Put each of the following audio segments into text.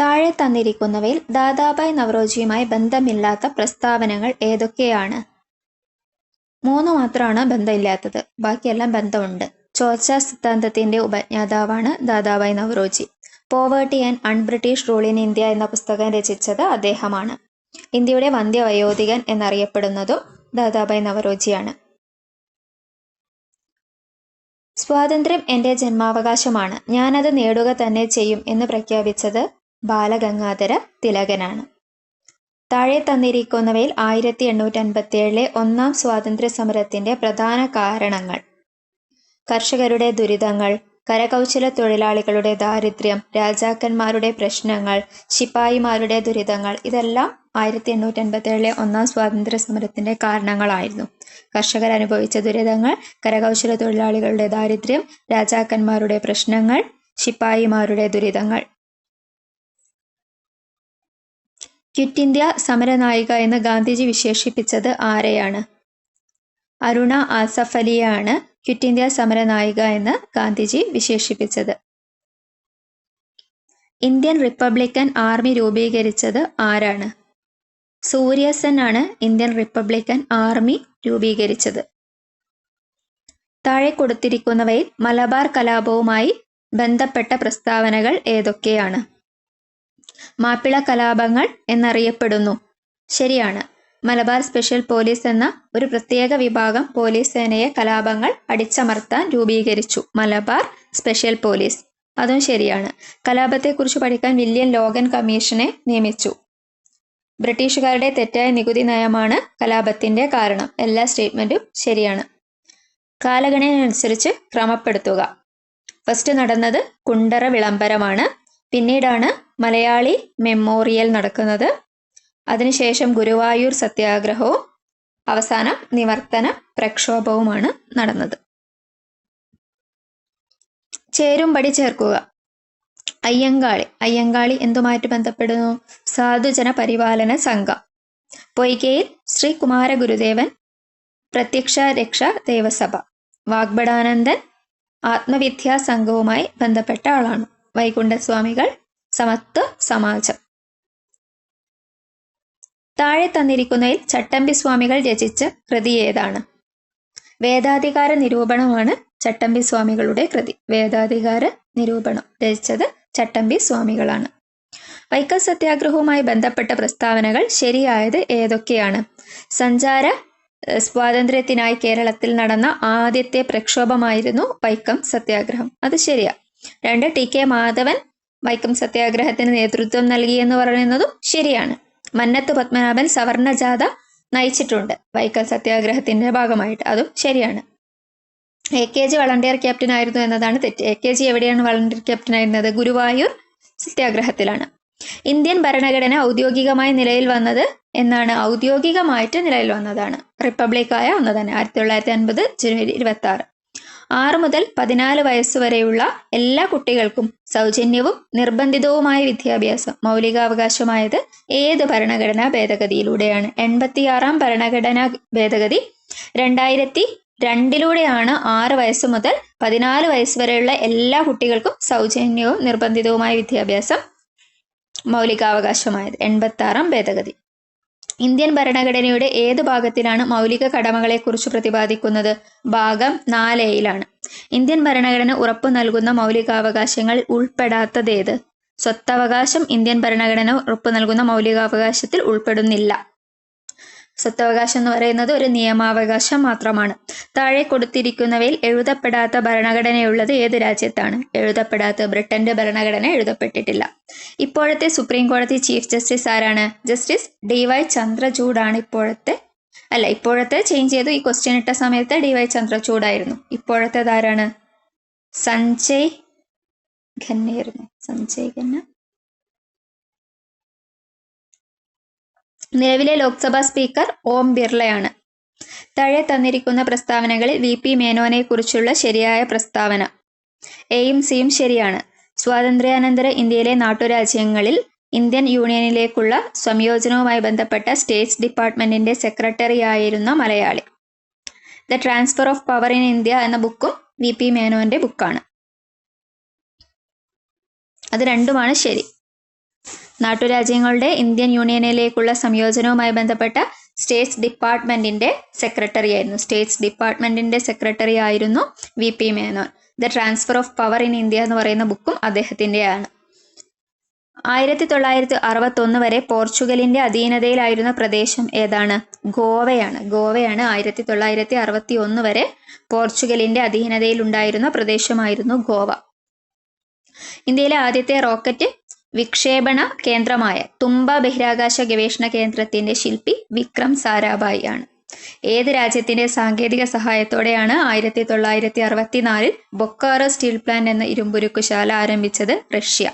താഴെ തന്നിരിക്കുന്നവയിൽ ദാദാബായ് നവറോജിയുമായി ബന്ധമില്ലാത്ത പ്രസ്താവനകൾ ഏതൊക്കെയാണ്? മൂന്ന് മാത്രമാണ് ബന്ധമില്ലാത്തത്. ബാക്കിയെല്ലാം ബന്ധമുണ്ട്. ചോർച്ചാ സിദ്ധാന്തത്തിന്റെ ഉപജ്ഞാതാവാണ് Dadabhai Naoroji. Poverty and un-British rule in India എന്ന പുസ്തകം രചിച്ചത് അദ്ദേഹമാണ്. ഇന്ത്യയുടെ വന്ധ്യവയോധികൻ എന്നറിയപ്പെടുന്നതും ദാദാബായ് നവറോജിയാണ്. സ്വാതന്ത്ര്യം എന്റെ ജന്മാവകാശമാണ്. ഞാനത് നേടുക തന്നെ ചെയ്യും എന്ന് പ്രഖ്യാപിച്ചത് ബാലഗംഗാധര തിലകനാണ്. താഴെ തന്നിരിക്കുന്നവയിൽ ആയിരത്തി എണ്ണൂറ്റി അൻപത്തിയേഴിലെ ഒന്നാം സ്വാതന്ത്ര്യ സമരത്തിന്റെ പ്രധാന കാരണങ്ങൾ. കർഷകരുടെ ദുരിതങ്ങൾ കരകൗശല തൊഴിലാളികളുടെ ദാരിദ്ര്യം രാജാക്കന്മാരുടെ പ്രശ്നങ്ങൾ ശിപ്പായിമാരുടെ ദുരിതങ്ങൾ ഇതെല്ലാം ആയിരത്തി എണ്ണൂറ്റി അൻപത്തിയേഴിലെ ഒന്നാം സ്വാതന്ത്ര്യ സമരത്തിന്റെ കാരണങ്ങളായിരുന്നു. കർഷകർ അനുഭവിച്ച ദുരിതങ്ങൾ കരകൗശല തൊഴിലാളികളുടെ ദാരിദ്ര്യം രാജാക്കന്മാരുടെ പ്രശ്നങ്ങൾ ശിപ്പായിമാരുടെ ദുരിതങ്ങൾ. ക്വിറ്റ് ഇന്ത്യ സമരനായിക എന്ന് ഗാന്ധിജി വിശേഷിപ്പിച്ചത് ആരെയാണ്? അരുണ ആസഫ് അലിയാണ് ക്വിറ്റ് ഇന്ത്യ സമരനായിക എന്ന് ഗാന്ധിജി വിശേഷിപ്പിച്ചത്. ഇന്ത്യൻ റിപ്പബ്ലിക്കൻ ആർമി രൂപീകരിച്ചത് ആരാണ്? സൂര്യസൻ ആണ് ഇന്ത്യൻ റിപ്പബ്ലിക്കൻ ആർമി രൂപീകരിച്ചത്. താഴെ കൊടുത്തിരിക്കുന്നവയിൽ മലബാർ കലാപവുമായി ബന്ധപ്പെട്ട പ്രസ്താവനകൾ ഏതൊക്കെയാണ്? മാപ്പിള കലാപങ്ങൾ എന്നറിയപ്പെടുന്നു. ശരിയാണ്. മലബാർ സ്പെഷ്യൽ പോലീസ് എന്ന ഒരു പ്രത്യേക വിഭാഗം പോലീസ് സേനയെ കലാപങ്ങൾ അടിച്ചമർത്താൻ രൂപീകരിച്ചു. Malabar special police. അതും ശരിയാണ്. കലാപത്തെക്കുറിച്ച് പഠിക്കാൻ വില്യം ലോഗൻ കമ്മീഷനെ നിയമിച്ചു. ബ്രിട്ടീഷുകാരുടെ തെറ്റായ നികുതി നയമാണ് കലാപത്തിന്റെ കാരണം. എല്ലാ സ്റ്റേറ്റ്മെന്റും ശരിയാണ്. കാലഗണന അനുസരിച്ച് ക്രമപ്പെടുത്തുക. ഫസ്റ്റ് നടന്നത് കുണ്ടറ വിളംബരമാണ്. പിന്നീടാണ് മലയാളി മെമ്മോറിയൽ നടക്കുന്നത്. അതിനുശേഷം ഗുരുവായൂർ സത്യാഗ്രഹവും അവസാനം നിവർത്തന പ്രക്ഷോഭവുമാണ് നടന്നത്. ചേരുംപടി ചേർക്കുക. അയ്യങ്കാളി. അയ്യങ്കാളി എന്തുമായിട്ട് ബന്ധപ്പെടുന്നു? സാധുജന പരിപാലന സംഘം. പൊയ്കയിൽ ശ്രീ കുമാര ഗുരുദേവൻ പ്രത്യക്ഷ രക്ഷ ദേവസഭ. വാഗ്ബടാനന്ദൻ ആത്മവിദ്യാ സംഘവുമായി ബന്ധപ്പെട്ട ആളാണ്. വൈകുണ്ഠസ്വാമികൾ സമത്വ സമാജം. താഴെ തന്നിരിക്കുന്നതിൽ ചട്ടമ്പി സ്വാമികൾ രചിച്ച കൃതി ഏതാണ്? വേദാധികാര നിരൂപണമാണ് ചട്ടമ്പി സ്വാമികളുടെ കൃതി. വേദാധികാര നിരൂപണം രചിച്ചത് ചട്ടമ്പി സ്വാമികളാണ്. വൈക്കം സത്യാഗ്രഹവുമായി ബന്ധപ്പെട്ട പ്രസ്താവനകൾ ശരിയായത് ഏതൊക്കെയാണ്? സഞ്ചാര സ്വാതന്ത്ര്യത്തിനായി കേരളത്തിൽ നടന്ന ആദ്യത്തെ പ്രക്ഷോഭമായിരുന്നു വൈക്കം സത്യാഗ്രഹം. അത് ശരിയാ. രണ്ട് ടി കെ മാധവൻ വൈക്കം സത്യാഗ്രഹത്തിന് നേതൃത്വം നൽകി എന്ന് പറയുന്നതും ശരിയാണ്. മന്നത്ത് പത്മനാഭൻ സവർണ ജാഥ നയിച്ചിട്ടുണ്ട് വൈക്കം സത്യാഗ്രഹത്തിന്റെ ഭാഗമായിട്ട്. അതും ശരിയാണ്. A K G volunteer captain ആയിരുന്നു എന്നതാണ് തെറ്റ്. എ കെ ജി എവിടെയാണ് വളണ്ടിയർ ക്യാപ്റ്റൻ ആയിരുന്നത്? ഗുരുവായൂർ സത്യാഗ്രഹത്തിലാണ്. ഇന്ത്യൻ ഭരണഘടന ഔദ്യോഗികമായി നിലയിൽ വന്നത് എന്നാണ്. ഔദ്യോഗികമായിട്ട് നിലയിൽ വന്നതാണ്. റിപ്പബ്ലിക്കായ ഒന്ന് തന്നെ. ആയിരത്തി തൊള്ളായിരത്തി അൻപത് ജനുവരി ഇരുപത്തി ആറ്. ആറ് മുതൽ പതിനാല് വയസ്സുവരെയുള്ള എല്ലാ കുട്ടികൾക്കും സൗജന്യവും നിർബന്ധിതവുമായ വിദ്യാഭ്യാസം മൗലികാവകാശമായത് ഏത് ഭരണഘടനാ ഭേദഗതിയിലൂടെയാണ്? എൺപത്തിയാറാം ഭരണഘടനാ ഭേദഗതി രണ്ടായിരത്തി രണ്ടിലൂടെയാണ് ആറ് വയസ്സ് മുതൽ പതിനാല് വയസ്സ് വരെയുള്ള എല്ലാ കുട്ടികൾക്കും സൗജന്യവും നിർബന്ധിതവുമായ വിദ്യാഭ്യാസം മൗലികാവകാശമായത്. എൺപത്തി ആറാം ഭേദഗതി ഇന്ത്യൻ ഭരണഘടനയുടെ ഏത് ഭാഗത്തിലാണ് മൗലിക കടമകളെക്കുറിച്ച് പ്രതിപാദിക്കുന്നത്? ഭാഗം നാലേയിലാണ്. ഇന്ത്യൻ ഭരണഘടന ഉറപ്പു നൽകുന്ന മൗലികാവകാശങ്ങൾ ഉൾപ്പെടാത്തതേത്? സ്വത്തവകാശം ഇന്ത്യൻ ഭരണഘടന ഉറപ്പു നൽകുന്ന മൗലികാവകാശത്തിൽ ഉൾപ്പെടുന്നില്ല. സ്വത്തവകാശം എന്ന് പറയുന്നത് ഒരു നിയമാവകാശം മാത്രമാണ്. താഴെ കൊടുത്തിരിക്കുന്നവയിൽ എഴുതപ്പെടാത്ത ഭരണഘടനയുള്ളത് ഏത് രാജ്യത്താണ്? എഴുതപ്പെടാത്ത ബ്രിട്ടന്റെ ഭരണഘടന എഴുതപ്പെട്ടിട്ടില്ല. ഇപ്പോഴത്തെ സുപ്രീം കോടതി ചീഫ് ജസ്റ്റിസ് ആരാണ്? ജസ്റ്റിസ് ഡി വൈ ചന്ദ്രചൂഡാണ് ഇപ്പോഴത്തെ അല്ല ഇപ്പോഴത്തെ ചേഞ്ച് ചെയ്തു ഈ ക്വസ്റ്റ്യൻ ഇട്ട സമയത്ത് ഡി വൈ ചന്ദ്രചൂഡായിരുന്നു. ഇപ്പോഴത്തെ ആരാണ് സഞ്ജയ് ഖന്നയായിരുന്നു സഞ്ജയ് ഖന്ന? നിലവിലെ ലോക്സഭാ സ്പീക്കർ ഓം ബിർളയാണ്. താഴെ തന്നിരിക്കുന്ന പ്രസ്താവനകളിൽ വി പി മേനോനെ കുറിച്ചുള്ള ശരിയായ പ്രസ്താവന. എയും സിയും ശരിയാണ്. സ്വാതന്ത്ര്യാനന്തര ഇന്ത്യയിലെ നാട്ടുരാജ്യങ്ങളിൽ ഇന്ത്യൻ യൂണിയനിലേക്കുള്ള സംയോജനവുമായി ബന്ധപ്പെട്ട സ്റ്റേറ്റ്സ് ഡിപ്പാർട്ട്മെന്റിന്റെ സെക്രട്ടറി ആയിരുന്ന Malayali. The transfer of power in India എന്ന ബുക്കും വി പി മേനോന്റെ ബുക്കാണ്. അത് രണ്ടുമാണ് ശരി. നാട്ടുരാജ്യങ്ങളുടെ ഇന്ത്യൻ യൂണിയനിലേക്കുള്ള സംയോജനവുമായി ബന്ധപ്പെട്ട സ്റ്റേറ്റ്സ് ഡിപ്പാർട്ട്മെന്റിന്റെ സെക്രട്ടറി ആയിരുന്നു. സ്റ്റേറ്റ്സ് ഡിപ്പാർട്ട്മെന്റിന്റെ സെക്രട്ടറി ആയിരുന്നു V P Menon. The transfer of power in India എന്ന് പറയുന്ന ബുക്കും അദ്ദേഹത്തിന്റെയാണ് ആയിരത്തി തൊള്ളായിരത്തി അറുപത്തി ഒന്ന് വരെ പോർച്ചുഗലിന്റെ അധീനതയിലായിരുന്ന പ്രദേശം ഏതാണ്? ഗോവയാണ്. ഗോവയാണ് ആയിരത്തി തൊള്ളായിരത്തി അറുപത്തി ഒന്ന് വരെ പോർച്ചുഗലിന്റെ അധീനതയിൽ ഉണ്ടായിരുന്ന പ്രദേശമായിരുന്നു ഗോവ. ഇന്ത്യയിലെ ആദ്യത്തെ റോക്കറ്റ് വിക്ഷേപണ കേന്ദ്രമായ തുമ്പ ബഹിരാകാശ ഗവേഷണ കേന്ദ്രത്തിന്റെ ശില്പി വിക്രം സാരാഭായി ആണ്. ഏത് രാജ്യത്തിന്റെ സാങ്കേതിക സഹായത്തോടെയാണ് ആയിരത്തി തൊള്ളായിരത്തി അറുപത്തിനാലിൽ ബൊക്കാറോ സ്റ്റീൽ പ്ലാന്റ് എന്ന ഇരുമ്പുരുക്കുശാല ആരംഭിച്ചത് റഷ്യ.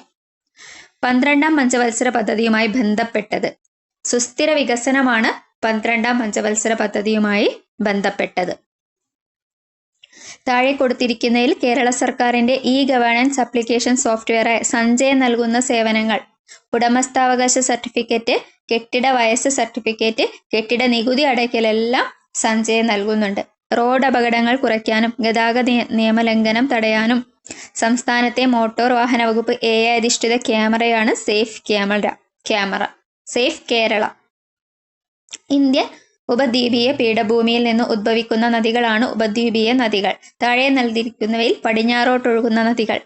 പന്ത്രണ്ടാം പഞ്ചവത്സര പദ്ധതിയുമായി ബന്ധപ്പെട്ടത്. സുസ്ഥിര വികസനമാണ് പന്ത്രണ്ടാം പഞ്ചവത്സര പദ്ധതിയുമായി ബന്ധപ്പെട്ടത്. താഴെ കൊടുത്തിരിക്കുന്നതിൽ കേരള സർക്കാരിന്റെ ഇ ഗവേണൻസ് അപ്ലിക്കേഷൻ സോഫ്റ്റ്വെയറായ സഞ്ജയ് നൽകുന്ന സേവനങ്ങൾ. ഉടമസ്ഥാവകാശ സർട്ടിഫിക്കറ്റ് കെട്ടിട വയസ്സ് സർട്ടിഫിക്കറ്റ് കെട്ടിട നികുതി അടയ്ക്കലെല്ലാം സഞ്ജയ് നൽകുന്നുണ്ട്. റോഡ് അപകടങ്ങൾ കുറയ്ക്കാനും ഗതാഗത നിയ- നിയമലംഘനം തടയാനും സംസ്ഥാനത്തെ മോട്ടോർ വാഹന വകുപ്പ് എ ഐ അധിഷ്ഠിത ക്യാമറയാണ് safe camera camera safe Kerala. Indian ഉപദ്വീപീയ പീഠഭൂമിയിൽ നിന്ന് ഉദ്ഭവിക്കുന്ന നദികളാണ് ഉപദ്വീപീയ നദികൾ. താഴെ നൽകിയിരിക്കുന്നവയിൽ പടിഞ്ഞാറോട്ടൊഴുകുന്ന നദികൾ.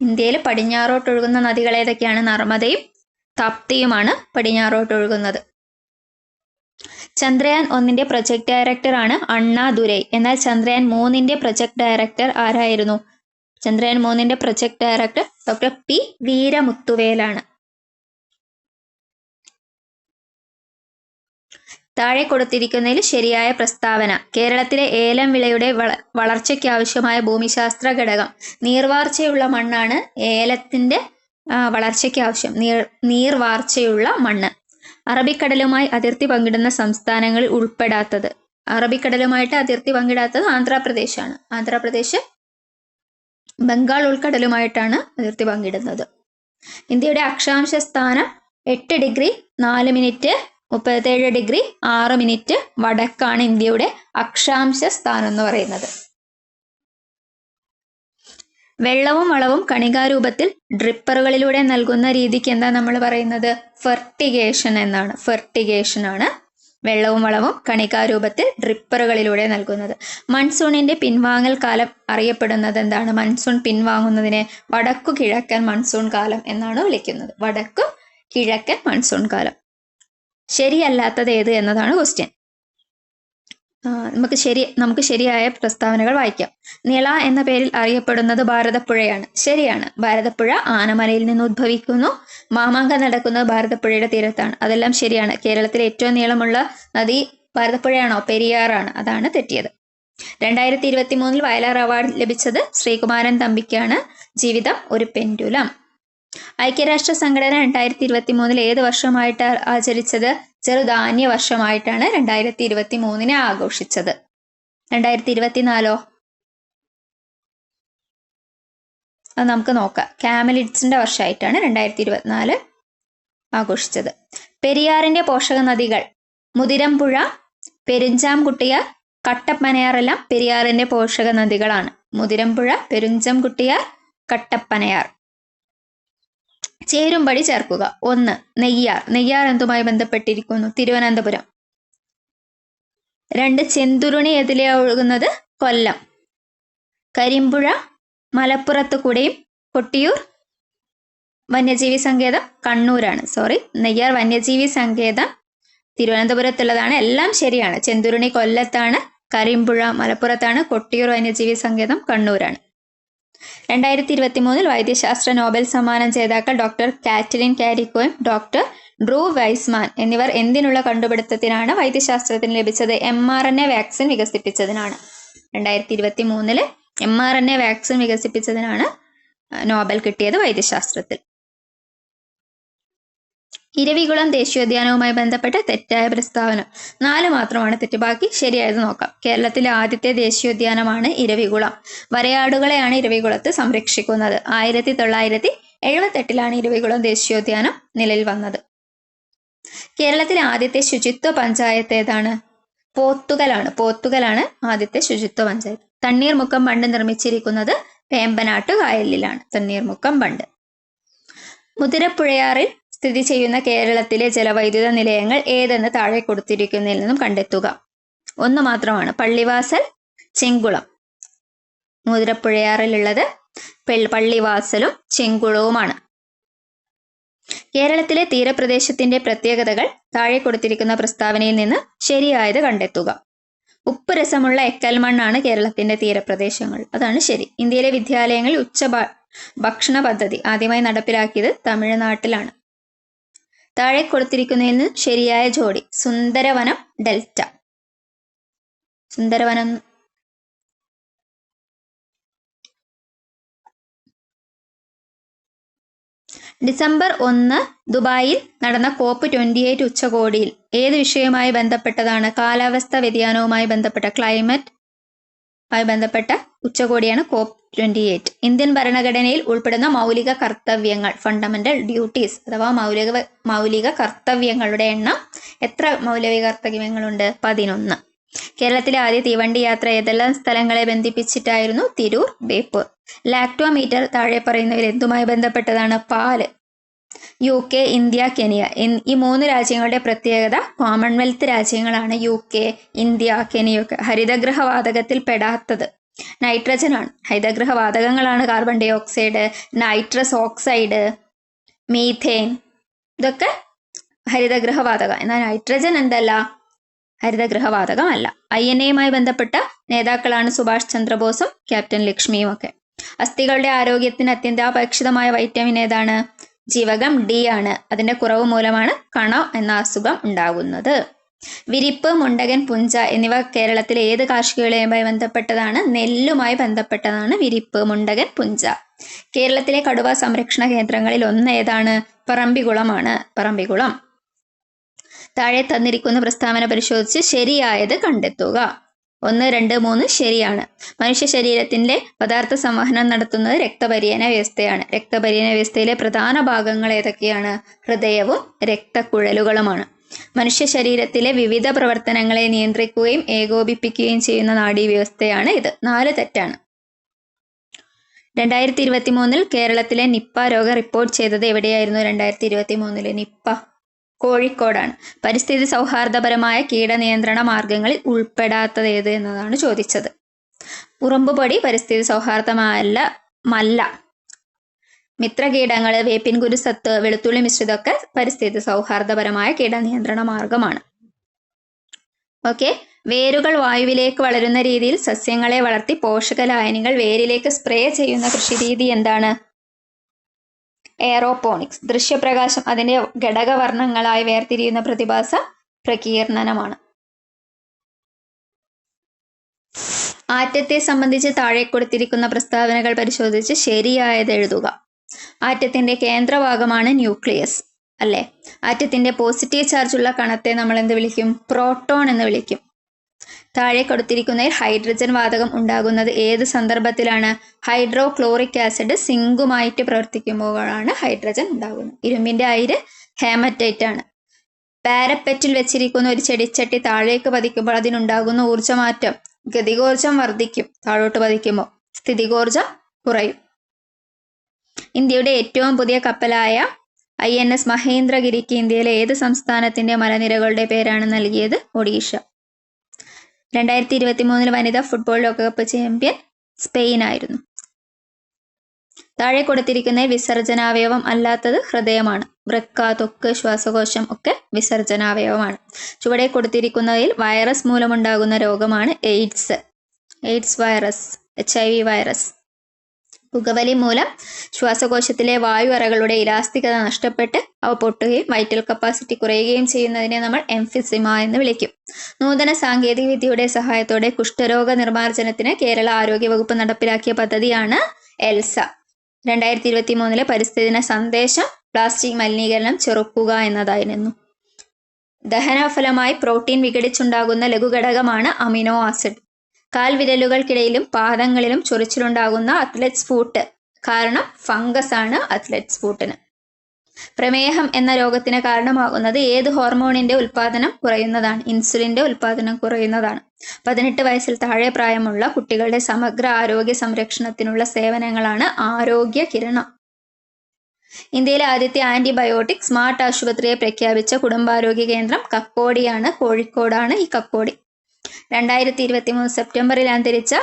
ഇന്ത്യയിൽ പടിഞ്ഞാറോട്ടൊഴുകുന്ന നദികൾ ഏതൊക്കെയാണ്? നർമ്മദയും താപ്തിയുമാണ് പടിഞ്ഞാറോട്ടൊഴുകുന്നത്. ചന്ദ്രയാൻ ഒന്നിന്റെ പ്രൊജക്ട് ഡയറക്ടർ ആണ് അണ്ണാ ദുരൈ. എന്നാൽ ചന്ദ്രയാൻ മൂന്നിന്റെ പ്രൊജക്ട് ഡയറക്ടർ ആരായിരുന്നു? ചന്ദ്രയാൻ മൂന്നിന്റെ പ്രൊജക്ട് ഡയറക്ടർ ഡോക്ടർ പി വീരമുത്തുവേലാണ്. താഴെ കൊടുത്തിരിക്കുന്നതിൽ ശരിയായ പ്രസ്താവന. കേരളത്തിലെ ഏലം വിളയുടെ വള വളർച്ചയ്ക്കാവശ്യമായ ഭൂമിശാസ്ത്ര ഘടകം. നീർവാർച്ചയുള്ള മണ്ണാണ് ഏലത്തിന്റെ വളർച്ചയ്ക്ക് ആവശ്യം നീർ നീർവാർച്ചയുള്ള മണ്ണ്. അറബിക്കടലുമായി അതിർത്തി പങ്കിടുന്ന സംസ്ഥാനങ്ങളിൽ ഉൾപ്പെടാത്തത്. അറബിക്കടലുമായിട്ട് അതിർത്തി പങ്കിടാത്തത് ആന്ധ്രാപ്രദേശാണ്. ആന്ധ്രാപ്രദേശ് ബംഗാൾ ഉൾക്കടലുമായിട്ടാണ് അതിർത്തി പങ്കിടുന്നത്. ഇന്ത്യയുടെ അക്ഷാംശ സ്ഥാനം എട്ട് ഡിഗ്രി നാല് മിനിറ്റ് മുപ്പത്തേഴ് ഡിഗ്രി ആറ് മിനിറ്റ് വടക്കാണ് ഇന്ത്യയുടെ അക്ഷാംശ സ്ഥാനം എന്ന് പറയുന്നത്. വെള്ളവും വളവും കണികാരൂപത്തിൽ ഡ്രിപ്പറുകളിലൂടെ നൽകുന്ന രീതിക്ക് എന്താ നമ്മൾ പറയുന്നത്? ഫെർട്ടിഗേഷൻ എന്നാണ്. ഫെർട്ടിഗേഷൻ ആണ് വെള്ളവും വളവും കണികാരൂപത്തിൽ ഡ്രിപ്പറുകളിലൂടെ നൽകുന്നത്. മൺസൂണിന്റെ പിൻവാങ്ങൽ കാലം അറിയപ്പെടുന്നത് എന്താണ്? മൺസൂൺ പിൻവാങ്ങുന്നതിനെ വടക്കു കിഴക്കൻ മൺസൂൺ കാലം എന്നാണ് വിളിക്കുന്നത്. വടക്കു കിഴക്കൻ മൺസൂൺ കാലം. ശരിയല്ലാത്തത് ഏത് എന്നതാണ് ക്വസ്റ്റ്യൻ നമുക്ക് ശരി നമുക്ക് ശരിയായ പ്രസ്താവനകൾ വായിക്കാം. നിള എന്ന പേരിൽ അറിയപ്പെടുന്നത് ഭാരതപ്പുഴയാണ്. ശരിയാണ്. ഭാരതപ്പുഴ ആനമലയിൽ നിന്ന് ഉദ്ഭവിക്കുന്നു. മാമാങ്ക നടക്കുന്നത് ഭാരതപ്പുഴയുടെ തീരത്താണ്. അതെല്ലാം ശരിയാണ്. കേരളത്തിലെ ഏറ്റവും നീളമുള്ള നദി ഭാരതപ്പുഴയാണോ? പെരിയാറാണ്. അതാണ് തെറ്റിയത്. രണ്ടായിരത്തി ഇരുപത്തി മൂന്നിൽ വയലാർ അവാർഡ് ലഭിച്ചത് ശ്രീകുമാരൻ തമ്പിക്കാണ്. ജീവിതം ഒരു പെൻഡുലം. ഐക്യരാഷ്ട്ര സംഘടന രണ്ടായിരത്തി ഇരുപത്തി മൂന്നിൽ ഏത് വർഷമായിട്ട് ആചരിച്ചത്? ചെറുധാന്യ വർഷമായിട്ടാണ് രണ്ടായിരത്തി ഇരുപത്തി മൂന്നിനെ ആഘോഷിച്ചത്. രണ്ടായിരത്തി ഇരുപത്തിനാലോ അത് നമുക്ക് നോക്കാം. കാമലിഡ്സിന്റെ വർഷമായിട്ടാണ് രണ്ടായിരത്തി ഇരുപത്തിനാല് ആഘോഷിച്ചത്. പെരിയാറിന്റെ പോഷക നദികൾ മുതിരമ്പുഴ പെരിഞ്ചാംകുട്ടിയാർ കട്ടപ്പനയാറെല്ലാം പെരിയാറിന്റെ പോഷക നദികളാണ് മുതിരമ്പുഴ പെരിഞ്ചംകുട്ടിയാർ കട്ടപ്പനയാർ. ചേരുംപടി ചേർക്കുക. ഒന്ന് നെയ്യാർ. നെയ്യാർ എന്തുമായി ബന്ധപ്പെട്ടിരിക്കുന്നു? തിരുവനന്തപുരം. രണ്ട് ചെന്തുരുണി എതിലെ ഒഴുകുന്നത് കൊല്ലം. കരിമ്പുഴ മലപ്പുറത്ത് കൂടെയും കൊട്ടിയൂർ വന്യജീവി സങ്കേതം കണ്ണൂരാണ്. സോറി നെയ്യാർ വന്യജീവി സങ്കേതം തിരുവനന്തപുരത്തുള്ളതാണ്. എല്ലാം ശരിയാണ്. ചെന്തുരുണി കൊല്ലത്താണ് കരിമ്പുഴ മലപ്പുറത്താണ് കൊട്ടിയൂർ വന്യജീവി സങ്കേതം കണ്ണൂരാണ്. രണ്ടായിരത്തി ഇരുപത്തി മൂന്നിൽ വൈദ്യശാസ്ത്ര നോബൽ സമ്മാനം ജേതാക്കൾ ഡോക്ടർ കാറ്റലിൻ കാരിക്കോയും ഡോക്ടർ ഡ്രൂ വൈസ്മാൻ എന്നിവർ എന്തിനുള്ള കണ്ടുപിടുത്തത്തിനാണ് വൈദ്യശാസ്ത്രത്തിന് ലഭിച്ചത്? M R N A vaccine വികസിപ്പിച്ചതിനാണ്. രണ്ടായിരത്തി ഇരുപത്തി മൂന്നിൽ M R N A vaccine വികസിപ്പിച്ചതിനാണ് Nobel കിട്ടിയത് വൈദ്യശാസ്ത്രത്തിൽ. ഇരവികുളം ദേശീയോദ്യാനവുമായി ബന്ധപ്പെട്ട തെറ്റായ പ്രസ്താവന. നാല് മാത്രമാണ് തെറ്റ് ബാക്കി ശരിയായത് നോക്കാം. കേരളത്തിലെ ആദ്യത്തെ ദേശീയോദ്യാനമാണ് ഇരവികുളം. വരയാടുകളെയാണ് ഇരവികുളത്ത് സംരക്ഷിക്കുന്നത്. ആയിരത്തി തൊള്ളായിരത്തി എഴുപത്തെട്ടിലാണ് ഇരവികുളം ദേശീയോദ്യാനം നിലയിൽ വന്നത്. കേരളത്തിലെ ആദ്യത്തെ ശുചിത്വ പഞ്ചായത്ത് ഏതാണ്? പോത്തുകലാണ്. പോത്തുകലാണ് ആദ്യത്തെ ശുചിത്വ പഞ്ചായത്ത്. തണ്ണീർമുക്കം ബണ്ട് നിർമ്മിച്ചിരിക്കുന്നത് വേമ്പനാട്ട് കായലിലാണ്. തണ്ണീർമുക്കം ബണ്ട്. മുതിരപ്പുഴയാറിൽ സ്ഥിതി ചെയ്യുന്ന കേരളത്തിലെ ജലവൈദ്യുത നിലയങ്ങൾ ഏതെന്ന് താഴെ കൊടുത്തിരിക്കുന്നതിൽ നിന്നും കണ്ടെത്തുക. ഒന്ന് മാത്രമാണ് പള്ളിവാസൽ ചെങ്കുളം. മുതിരപ്പുഴയാറിലുള്ളത് പള്ളിവാസലും ചെങ്കുളവുമാണ്. കേരളത്തിലെ തീരപ്രദേശത്തിന്റെ പ്രത്യേകതകൾ താഴെ കൊടുത്തിരിക്കുന്ന പ്രസ്താവനയിൽ നിന്ന് ശരിയായത് കണ്ടെത്തുക. ഉപ്പ് രസമുള്ള എക്കൽ മണ്ണാണ് കേരളത്തിന്റെ തീരപ്രദേശങ്ങൾ. അതാണ് ശരി. ഇന്ത്യയിലെ വിദ്യാലയങ്ങളിൽ ഉച്ച ഭക്ഷണ പദ്ധതി ആദ്യമായി നടപ്പിലാക്കിയത് തമിഴ്നാട്ടിലാണ്. താഴെ കൊടുത്തിരിക്കുന്നതിൽ നിന്ന് ശരിയായ ജോഡി. സുന്ദരവനം ഡെൽറ്റ. സുന്ദരവനം. ഡിസംബർ ഒന്ന് ദുബായിൽ നടന്ന കോപ്പ് ട്വന്റി എയ്റ്റ് ഉച്ചകോടിയിൽ ഏത് വിഷയവുമായി ബന്ധപ്പെട്ടതാണ്? കാലാവസ്ഥ വ്യതിയാനവുമായി ബന്ധപ്പെട്ട ക്ലൈമറ്റ് ആയി ബന്ധപ്പെട്ട ഉച്ചകോടിയാണ് കോപ്പ് ട്വന്റി എയ്റ്റ് ഇന്ത്യൻ ഭരണഘടനയിൽ ഉൾപ്പെടുന്ന മൗലിക കർത്തവ്യങ്ങൾ ഫണ്ടമെന്റൽ ഡ്യൂട്ടീസ് അഥവാ മൗലിക മൗലിക കർത്തവ്യങ്ങളുടെ എണ്ണം എത്ര മൗലിക കർത്തവ്യങ്ങളുണ്ട്? പതിനൊന്ന്. കേരളത്തിലെ ആദ്യ തീവണ്ടി യാത്ര ഏതെല്ലാം സ്ഥലങ്ങളെ ബന്ധിപ്പിച്ചിട്ടായിരുന്നു തിരൂർ ബേപ്പൂർ? ലാക്ടോമീറ്റർ താഴെ പറയുന്നവർ എന്തുമായി ബന്ധപ്പെട്ടതാണ്? പാൽ. യു കെ ഇന്ത്യ കെനിയ ഈ മൂന്ന് രാജ്യങ്ങളുടെ പ്രത്യേകത കോമൺവെൽത്ത് രാജ്യങ്ങളാണ് യു കെ ഇന്ത്യ കെനിയൊക്കെ ഹരിതഗൃഹ വാതകത്തിൽ പെടാത്തത്. നൈട്രജൻ ആണ്. ഹരിതഗൃഹ വാതകങ്ങളാണ് carbon dioxide nitrous oxide methane ഇതൊക്കെ ഹരിതഗൃഹ വാതകം എന്നാൽ നൈട്രജൻ എന്തല്ല? ഹരിതഗൃഹവാതകമല്ല. ഐ എൻ എയുമായി ബന്ധപ്പെട്ട നേതാക്കളാണ് സുഭാഷ് ചന്ദ്രബോസും ക്യാപ്റ്റൻ ലക്ഷ്മിയും ഒക്കെ. അസ്ഥികളുടെ ആരോഗ്യത്തിന് അത്യന്താപേക്ഷിതമായ വൈറ്റമിൻ ഏതാണ്? ജീവകം ഡി ആണ്. അതിന്റെ കുറവ് മൂലമാണ് കണ എന്ന അസുഖം ഉണ്ടാകുന്നത്. വിരിപ്പ് മുണ്ടകൻ പുഞ്ച എന്നിവ കേരളത്തിലെ ഏത് കാർഷിക വിളയുമായി ബന്ധപ്പെട്ടതാണ്? നെല്ലുമായി ബന്ധപ്പെട്ടതാണ് വിരിപ്പ് മുണ്ടകൻ പുഞ്ച. കേരളത്തിലെ കടുവ സംരക്ഷണ കേന്ദ്രങ്ങളിൽ ഒന്ന് ഏതാണ്? പറമ്പിക്കുളമാണ്. പറമ്പിക്കുളം. താഴെ തന്നിരിക്കുന്ന പ്രസ്താവന പരിശോധിച്ച് ശരിയായത് കണ്ടെത്തുക. ഒന്ന് രണ്ട് മൂന്ന് ശരിയാണ്. മനുഷ്യ ശരീരത്തിന്റെ പദാർത്ഥ സംവഹനം നടത്തുന്നത് രക്തപര്യന വ്യവസ്ഥയാണ്. രക്തപര്യന വ്യവസ്ഥയിലെ പ്രധാന ഭാഗങ്ങൾ ഏതൊക്കെയാണ്? ഹൃദയവും രക്തക്കുഴലുകളുമാണ്. മനുഷ്യ ശരീരത്തിലെ വിവിധ പ്രവർത്തനങ്ങളെ നിയന്ത്രിക്കുകയും ഏകോപിപ്പിക്കുകയും ചെയ്യുന്ന നാഡീവ്യവസ്ഥയാണ് ഇത്. നാല് തെറ്റാണ്. രണ്ടായിരത്തി ഇരുപത്തി മൂന്നിൽ കേരളത്തിലെ നിപ്പ രോഗം റിപ്പോർട്ട് ചെയ്തത് എവിടെയായിരുന്നു? രണ്ടായിരത്തി ഇരുപത്തി മൂന്നിൽ നിപ്പ. കോഴിക്കോടാണ്. പരിസ്ഥിതി സൗഹാർദ്ദപരമായ കീടനിയന്ത്രണ മാർഗങ്ങളിൽ ഉൾപ്പെടാത്തത് ഏത് എന്നതാണ് ചോദിച്ചത്. ഉറുമ്പുപൊടി പരിസ്ഥിതി സൗഹാർദ്ദമല്ല മല്ല. മിത്രകീടങ്ങൾ വേപ്പിൻ കുരുസത്ത് വെളുത്തുള്ളി മിശ്രിതമൊക്കെ പരിസ്ഥിതി സൗഹാർദ്ദപരമായ കീടനിയന്ത്രണ മാർഗമാണ് ഓക്കെ. വേരുകൾ വായുവിലേക്ക് വളരുന്ന രീതിയിൽ സസ്യങ്ങളെ വളർത്തി പോഷകലായനികൾ വേരിലേക്ക് സ്പ്രേ ചെയ്യുന്ന കൃഷി രീതി എന്താണ്? എയറോപോണിക്സ് ദൃശ്യപ്രകാശം അതിന്റെ ഘടകവർണങ്ങളായി വേർതിരിയുന്ന പ്രതിഭാസ പ്രകീർണനമാണ്. ആറ്റത്തെ സംബന്ധിച്ച് താഴെ കൊടുത്തിരിക്കുന്ന പ്രസ്താവനകൾ പരിശോധിച്ച് ശരിയായത് എഴുതുക. ആറ്റത്തിന്റെ കേന്ദ്രഭാഗമാണ് ന്യൂക്ലിയസ് അല്ലേ? ആറ്റത്തിന്റെ പോസിറ്റീവ് ചാർജ് ഉള്ള കണത്തെ നമ്മൾ എന്ത് വിളിക്കും? പ്രോട്ടോൺ എന്ന് വിളിക്കും. താഴെ കൊടുത്തിരിക്കുന്ന ഹൈഡ്രജൻ വാതകം ഉണ്ടാകുന്നത് ഏത് സന്ദർഭത്തിലാണ്? ഹൈഡ്രോക്ലോറിക് ആസിഡ് സിങ്കുമായിട്ട് പ്രവർത്തിക്കുമ്പോഴാണ് ഹൈഡ്രജൻ ഉണ്ടാകുന്നത്. ഇരുമ്പിന്റെ അയിര് ഹേമറ്റൈറ്റ് ആണ് പാരപ്പറ്റിൽ വെച്ചിരിക്കുന്ന ഒരു ചെടിച്ചട്ടി താഴേക്ക് പതിക്കുമ്പോൾ അതിനുണ്ടാകുന്ന ഊർജമാറ്റം ഗതികോർജം വർദ്ധിക്കും താഴോട്ട് പതിക്കുമ്പോൾ സ്ഥിതികോർജം കുറയും. ഇന്ത്യയുടെ ഏറ്റവും പുതിയ കപ്പലായ ഐ എൻ എസ് മഹേന്ദ്രഗിരിക്ക് ഇന്ത്യയിലെ ഏത് സംസ്ഥാനത്തിന്റെ മലനിരകളുടെ പേരാണ് നൽകിയത്? ഒഡീഷ. രണ്ടായിരത്തി ഇരുപത്തി മൂന്നിൽ വനിതാ ഫുട്ബോൾ ലോകകപ്പ് ചാമ്പ്യൻ സ്പെയിൻ ആയിരുന്നു താഴെ കൊടുത്തിരിക്കുന്ന വിസർജനാവയവം അല്ലാത്തത് ഹൃദയമാണ്. വൃക്ക തൊക്ക് ശ്വാസകോശം ഒക്കെ വിസർജനാവയവമാണ്. ചുവടെ കൊടുത്തിരിക്കുന്നതിൽ വൈറസ് മൂലമുണ്ടാകുന്ന രോഗമാണ് AIDS. AIDS virus H I V virus. പുകവലി മൂലം ശ്വാസകോശത്തിലെ വായു അറകളുടെ ഇലാസ്തികത നഷ്ടപ്പെട്ട് അവ പൊട്ടുകയും വൈറ്റൽ കപ്പാസിറ്റി കുറയുകയും ചെയ്യുന്നതിനെ നമ്മൾ എംഫിസിമ എന്ന് വിളിക്കും. നൂതന സാങ്കേതിക വിദ്യയുടെ സഹായത്തോടെ കുഷ്ഠരോഗ നിർമ്മാർജനത്തിന് കേരള ആരോഗ്യ വകുപ്പ് നടപ്പിലാക്കിയ പദ്ധതിയാണ് എൽസ. രണ്ടായിരത്തി ഇരുപത്തി മൂന്നിലെ പരിസ്ഥിതി ദിന സന്ദേശം പ്ലാസ്റ്റിക് മലിനീകരണം ചെറുക്കുക എന്നതായിരുന്നു ദഹനഫലമായി പ്രോട്ടീൻ വിഘടിച്ചുണ്ടാകുന്ന ലഘുഘടകമാണ് അമിനോ ആസിഡ്. കാൽവിരലുകൾക്കിടയിലും പാദങ്ങളിലും ചൊറിച്ചിലുണ്ടാകുന്ന അത്ലറ്റ്സ് ഫൂട്ട് കാരണം ഫംഗസ് ആണ് അത്ലറ്റ്സ് ഫൂട്ടിന് പ്രമേഹം എന്ന രോഗത്തിന് കാരണമാകുന്നത് ഏത് ഹോർമോണിന്റെ ഉൽപാദനം കുറയുന്നതാണ്? ഇൻസുലിന്റെ ഉൽപാദനം കുറയുന്നതാണ്. പതിനെട്ട് വയസ്സിൽ താഴെ പ്രായമുള്ള കുട്ടികളുടെ സമഗ്ര ആരോഗ്യ സംരക്ഷണത്തിനുള്ള സേവനങ്ങളാണ് ആരോഗ്യ കിരണം. ഇന്ത്യയിലെ ആദ്യത്തെ ആന്റിബയോട്ടിക് സ്മാർട്ട് ആശുപത്രിയെ പ്രഖ്യാപിച്ച കുടുംബാരോഗ്യ കേന്ദ്രം കക്കോടിയാണ് കോഴിക്കോടാണ് ഈ കക്കോടി. രണ്ടായിരത്തി ഇരുപത്തി മൂന്ന് സെപ്റ്റംബറിൽ അന്തരിച്ച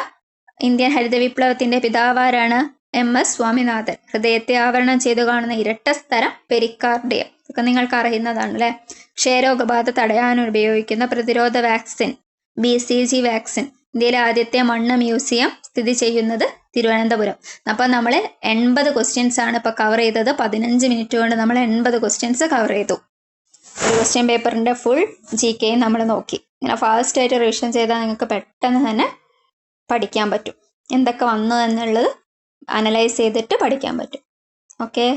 ഇന്ത്യൻ ഹരിത വിപ്ലവത്തിന്റെ പിതാവാരാണ് എം എസ് സ്വാമിനാഥൻ. ഹൃദയത്തെ ആവരണം ചെയ്തു കാണുന്ന ഇരട്ട സ്ഥലം പെരിക്കാർഡിയം. ഇതൊക്കെ നിങ്ങൾക്ക് അറിയുന്നതാണ് അല്ലെ ക്ഷയരോഗബാധ തടയാൻ ഉപയോഗിക്കുന്ന പ്രതിരോധ vaccine B C G vaccine. ഇന്ത്യയിലെ ആദ്യത്തെ മണ്ണ് മ്യൂസിയം സ്ഥിതി ചെയ്യുന്നത് തിരുവനന്തപുരം. അപ്പോൾ നമ്മൾ എൺപത് ക്വസ്റ്റ്യൻസ് ആണ് ഇപ്പോൾ കവർ ചെയ്തത്. പതിനഞ്ച് മിനിറ്റ് കൊണ്ട് നമ്മൾ എൺപത് ക്വസ്റ്റ്യൻസ് കവർ ചെയ്തു. ഒരു ക്വസ്റ്റ്യൻ പേപ്പറിന്റെ ഫുൾ ജി കെയും നമ്മൾ നോക്കി. ഇങ്ങനെ ഫാസ്റ്റ് ആയിട്ട് റിവിഷൻ ചെയ്താൽ നിങ്ങൾക്ക് പെട്ടെന്ന് തന്നെ പഠിക്കാൻ പറ്റും. എന്തൊക്കെ വന്നു എന്നുള്ളത് അനലൈസ് ചെയ്തിട്ട് പഠിക്കാൻ പറ്റും. ഓക്കെ